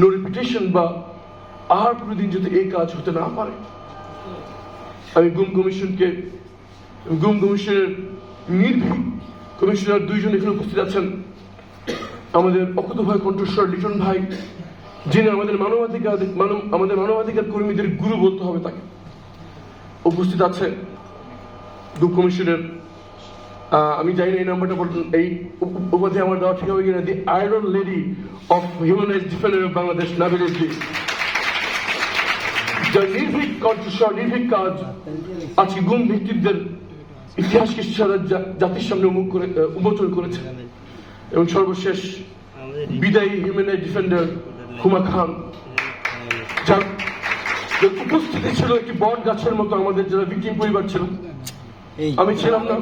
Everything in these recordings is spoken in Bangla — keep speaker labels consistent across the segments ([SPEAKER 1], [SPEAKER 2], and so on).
[SPEAKER 1] নো রিপিটেশন বা আর কোনোদিন যদি এই কাজ হতে না পারে। আমি গুম কমিশনকে, গুম কমিশনের নির্ভীক কমিশনার দুইজন এখানে উপস্থিত আছেন। আমাদের অকুত ভাই কণ্ঠস্বর লিটন ভাই, যিনি আমাদের মানবাধিকার, মানব, আমাদের মানবাধিকার কর্মীদের গুরু বলতে হবে তাকে। উপস্থিত আছে গুম কমিশনের আমি জানি না এই নাম্বারটা এই উপাধি আমার দেওয়া ঠিক হবে কিনা, the iron lady of human rights defender of Bangladesh, Nabil যার নির্ভীক নির্ভীক কাজ, আজকে গুম ভিত্তিকদের ইতিহাসকে সারা জাতির সামনে উন্মুখ করে উন্মোচন করেছে। এবং সর্বশেষ বিদায়ী human right defender Huma Khan, যার উপস্থিতি ছিল একটি বট গাছের মতো আমাদের যারা ভিকটিম পরিবার ছিল। আমি ছিলাম না।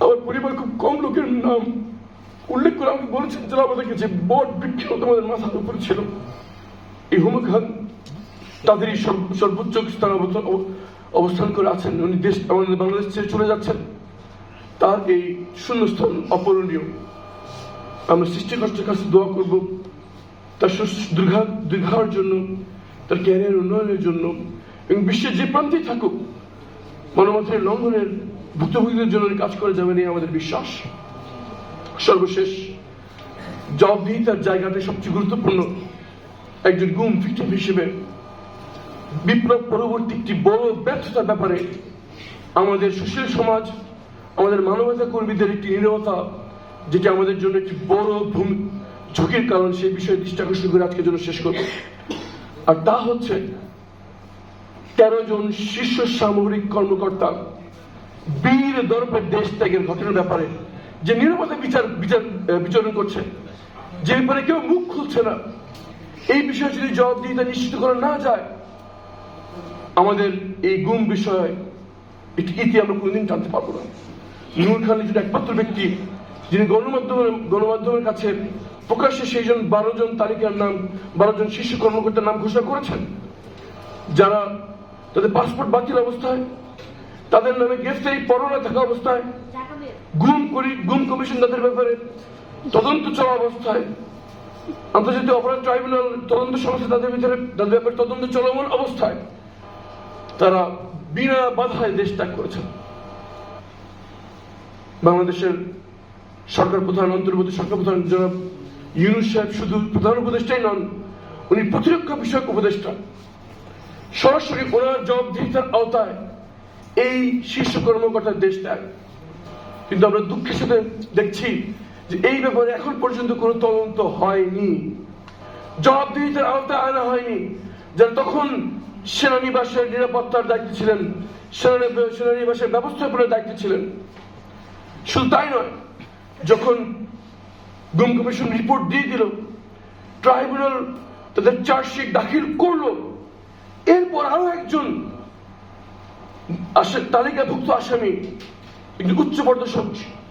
[SPEAKER 1] আমার পরিবার খুব কম লোকের নাম উল্লেখ করে আমাকে বলেছেন যারা আমাদেরকে যে বট বৃক্ষ তোমাদের মাথার উপরে ছিল। এই হুমা খান তাদেরই সর্ব- সর্বোচ্চ স্থান অবস্থান করে আছেন। উনি দেশ আমাদের বাংলাদেশ ছেড়ে চলে যাচ্ছেন। তার এই শূন্যস্থান অপূরণীয়। আমরা সৃষ্টিকর্তার কাছে দোয়া করব। তার দীর্ঘার জন্য তার ক্যারিয়ার উন্নয়নের জন্য এবং বিশ্বের যে প্রান্তেই থাকুক মানবাধিকার লঙ্ঘনের ভুক্তভোগীদের জন্য কাজ করে যাবেন, এই আমাদের বিশ্বাস। সর্বশেষ, জবাবদিহিতার জায়গাটা সবচেয়ে গুরুত্বপূর্ণ একজন গুম ভিক্টিম হিসেবে বিপ্লব পরবর্তী একটি বড় ব্যর্থতার ব্যাপারে আমাদের সুশীল সমাজ, আমাদের মানবতা কর্মীদের একটি নিরবতা, যেটা আমাদের জন্য একটি বড় ভূমি ঝুঁকির কারণ, সেই বিষয়ে দৃষ্টি আকর্ষণ করে আজকের জন্য শেষ করব। আর তা হচ্ছে তেরো জন শীর্ষ সামরিক কর্মকর্তা বীর দর্পে দেশ ত্যাগের ঘটনার ব্যাপারে যে নিরাপদে বিচার বিচার বিচরণ করছে, যে ব্যাপারে কেউ মুখ খুলছে না, এই বিষয়ে যদি জবাবদিহিতা নিশ্চিত করা না যায়, আমাদের এই গুম বিষয়ে ইতি আমরা কোনোদিন জানতে পারব না। নূর খান একজন একমাত্র ব্যক্তি, যিনি গণমাধ্যমের গণমাধ্যমের কাছে প্রকাশ্যে সেই জন বারো জন তালিকার নাম, বারো জন শীর্ষ কর্মকর্তার নাম ঘোষণা করেছেন, যারা তাদের পাসপোর্ট বাতিল অবস্থায়, তাদের নামে গ্রেফতারি পরোয়ানা থাকা অবস্থায়, গুম করি, গুম কমিশন তাদের ব্যাপারে, তদন্ত চলা অবস্থায়, আন্তর্জাতিক অপরাধ ট্রাইব্যুনাল তদন্ত সংস্থা তাদের ভিতরে, তাদের ব্যাপারে তদন্ত চলমান অবস্থায়, তারা বিনা বাধায় দেশ ত্যাগ করেছেন। বাংলাদেশের সরকার প্রধান, অন্তর্বর্তী সরকার প্রধান জনাব ইউনুস সাহেব শুধু প্রধান উপদেষ্টাই নন, উনি প্রতিরক্ষা বিষয়ক উপদেষ্টা। সরাসরি ওনার জবাবদিহিতার আওতায়। এই শীর্ষ কর্মকর্তার দেশ কিন্তু আমরা দুঃখের সাথে দেখছি যে এই ব্যাপারে এখন পর্যন্ত কোনো তদন্ত হয়নি। জবাবদিহিতার আওতায়, আনা হয়নি। যারা তখন সেনানিবাসের নিরাপত্তার দায়িত্বে ছিলেন, সেনানি- সেনানিবাসের ব্যবস্থাপনার দায়িত্বে ছিলেন। শুধু তাই নয়, যখন গুম কমিশন রিপোর্ট দিয়ে দিল, ট্রাইব্যুনাল তাদের চার্জশিট দাখিল করল এরপর আরও একজন তালিকাভুক্ত আসামি একটি উচ্চ পদস্থ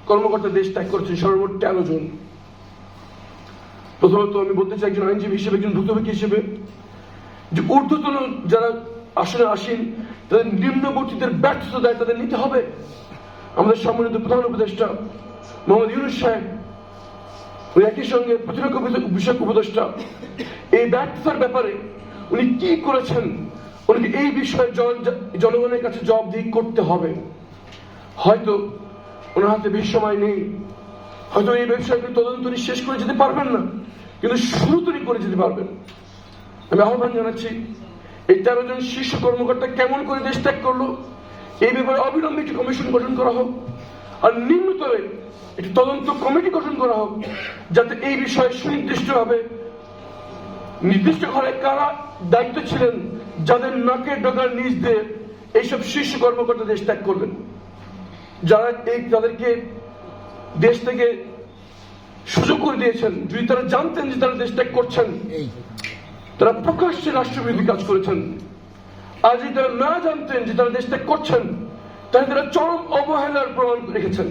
[SPEAKER 1] কর্মকর্তা দেশ ত্যাগ করেছেন, সর্বমোট তেরো জন প্রথমত আমি বলতে চাই, একজন আইনজীবী হিসেবে, একজন ভুক্তভোগী হিসেবে, যে ঊর্ধ্বতন যারা আসনে আসেন, তাদের নিম্নবর্তীদের ব্যর্থতা দায় তাদের নিতে হবে। আমাদের সম্মানিত প্রধান উপদেষ্টা মোহাম্মদ ইউনুস সাহেব, ওই একই সঙ্গে প্রতিরক্ষা বিষয়ক উপদেষ্টা, এই ব্যর্থতার ব্যাপারে উনি কি করেছেন? উনি এই বিষয়ে জন- জনগণের কাছে জবাবদিহি করতে হবে। হয়তো ওনার হাতে বেশি সময় নেই। হয়তো এই ব্যবসায়কে তদন্ত উনি শেষ করে যেতে পারবেন না। কিন্তু শুরু তৈরি করে যেতে পারবেন। আমি আহ্বান জানাচ্ছি, এই তেরো জন শীর্ষ কর্মকর্তা কেমন করে দেশ ত্যাগ করল? এই ব্যাপারে অবিলম্বে একটি কমিশন গঠন করা হোক। আর নিম্নতরে একটি তদন্ত কমিটি গঠন করা হোক। যাতে এই বিষয়ে সুনির্দিষ্টভাবে নির্দিষ্ট ঘরে কারা দায়িত্ব ছিলেন যাদের নাকের ডগার নিচ দিয়ে এইসব শীর্ষ কর্মকর্তা দেশ ত্যাগ করবেন। যারা এই তাদেরকে দেশ থেকে সুযোগ করে দিয়েছেন যদি তারা জানতেন যে তারা দেশ ত্যাগ করছেন তারা প্রকাশ্যে রাষ্ট্রবিরোধী কাজ করেছেন। আর যদি তারা না জানতেন যে তারা দেশ ত্যাগ করছেন তাহলে তারা চরম অবহেলার প্রমাণ রেখেছেন।